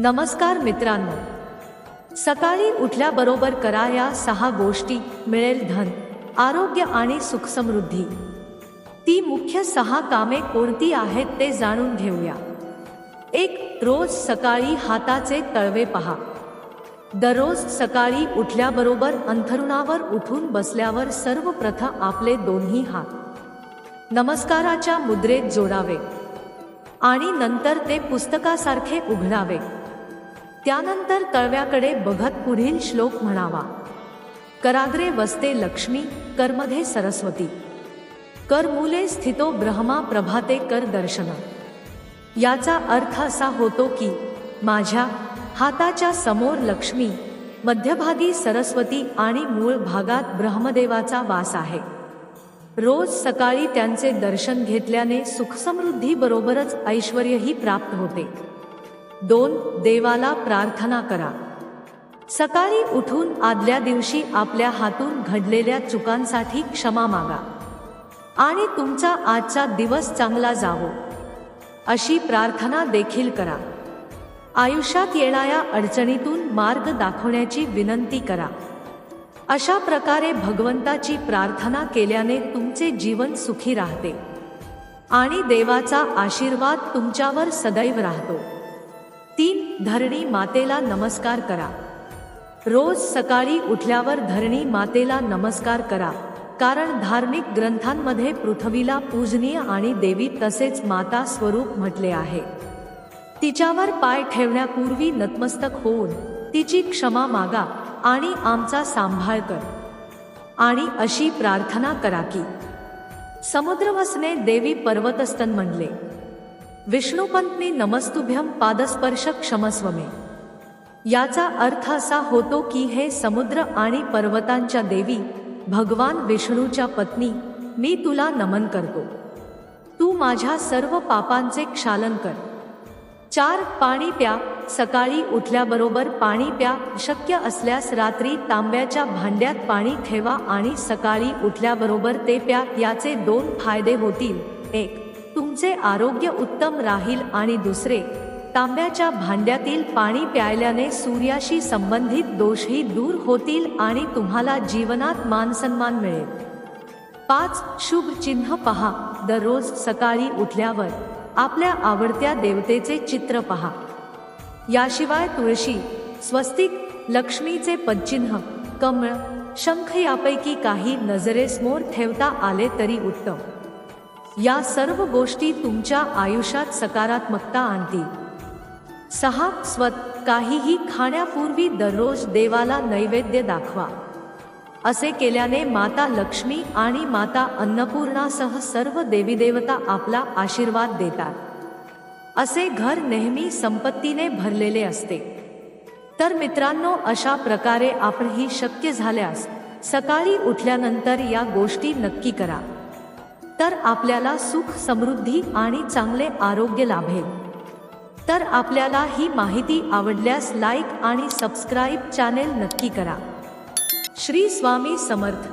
नमस्कार मित्रांनो. सकाळी उठल्याबरोबर करा या सहा गोष्टी मिळेल धन आरोग्य आणि सुखसमृद्धी. ती मुख्य सहा कामे कोणती आहेत ते जाणून घेऊया. एक रोज सकाळी हाताचे तळवे पहा. दररोज सकाळी उठल्याबरोबर अंथरुणावर उठून बसल्यावर सर्वप्रथम आपले दोन्ही हात. नमस्काराच्या मुद्रेत जोडावे. आणि नंतर ते पुस्तकासारखे उघडावे. त्यानंतर तळव्याकडे बघत पुढील श्लोक म्हणावा. कराग्रे वसते लक्ष्मी करमध्ये सरस्वती. करमूले स्थितो ब्रह्मा प्रभाते कर दर्शन. याचा अर्थ असा होतो की माझ्या हाताच्या समोर लक्ष्मी मध्यभागी सरस्वती आणि मूळ भागात ब्रह्मदेवाचा वास आहे. रोज सकाळी त्यांचे दर्शन घेतल्याने सुखसमृद्धी बरोबरच ऐश्वर्यही प्राप्त होते. दोन देवाला प्रार्थना करा. सकाळी उठून आदल्या दिवशी आपल्या हातून घडलेल्या चुकांसाठी क्षमा मागा. आणि तुमचा आजचा दिवस चांगला जावो. अशी प्रार्थना देखील करा. आयुष्यात येणाऱ्या अडचणीतून मार्ग दाखवण्याची विनंती करा. अशा प्रकारे भगवंताची प्रार्थना केल्याने तुमचे जीवन सुखी राहते. आणि देवाचा आशीर्वाद तुमच्यावर सदैव राहतो. तीन धरणी मातेला नमस्कार करा. रोज सकाळी उठल्यावर धरणी मातेला नमस्कार करा कारण धार्मिक ग्रंथांमध्ये पृथ्वीला पूजनीय आणि देवी तसेच माता स्वरूप म्हटले आहे. तिच्यावर पाय ठेवण्यापूर्वी नतमस्तक होऊन तिची क्षमा मागा आणि आमचा सांभाळ कर. आणि अशी प्रार्थना करा की समुद्रवसने देवी पर्वतस्तन म्हणले विष्णुपंतनी नमस्तुभ्यम पादस्पर्श क्षमस्वमे याचा अर्थ असा होतो की हे समुद्र आणि पर्वतांच्या देवी भगवान विष्णूच्या पत्नी मी तुला नमन करतो. तू माझ्या सर्व पापांचे क्षालन कर. चार पाणी प्या सकाळी उठल्याबरोबर पाणी प्या शक्य असल्यास रात्री तांब्याच्या भांड्यात पाणी ठेवा आणि सकाळी उठल्याबरोबर ते प्या याचे दोन फायदे होतील. एक तुमचे आरोग्य उत्तम राहील आणि दुसरे तांब्याच्या भांड्यातील पाणी प्यायल्याने सूर्याशी संबंधित दोषही दूर होतील आणि तुम्हाला जीवनात मानसन्मान मिळेल. पाच शुभ चिन्ह पहा. दररोज सकाळी उठल्यावर आपल्या आवडत्या देवतेचे चित्र पहा. याशिवाय तुळशी स्वस्तिक लक्ष्मीचे पदचिन्ह कमळ शंख यापैकी काही नजरेसमोर ठेवता आले तरी उत्तम. या सर्व गोष्टी तुमच्या आयुष्यात सकारात्मकता आणतील. सहा स्वत काहीही खाण्यापूर्वी दररोज देवाला नैवेद्य दाखवा. असे केल्याने माता लक्ष्मी आणि माता अन्नपूर्णासह सर्व देवीदेवता आपला आशीर्वाद देतात. असे घर नेहमी संपत्तीने भरलेले असते. तर मित्रांनो अशा प्रकारे आपणही शक्य झाल्यास सकाळी उठल्यानंतर या गोष्टी नक्की करा. तर आपल्याला सुख समृद्धी आणि चांगले आरोग्य लाभेल. तर आपल्याला ही माहिती आवडल्यास लाईक आणि सबस्क्राईब चॅनेल नक्की करा. श्री स्वामी समर्थ.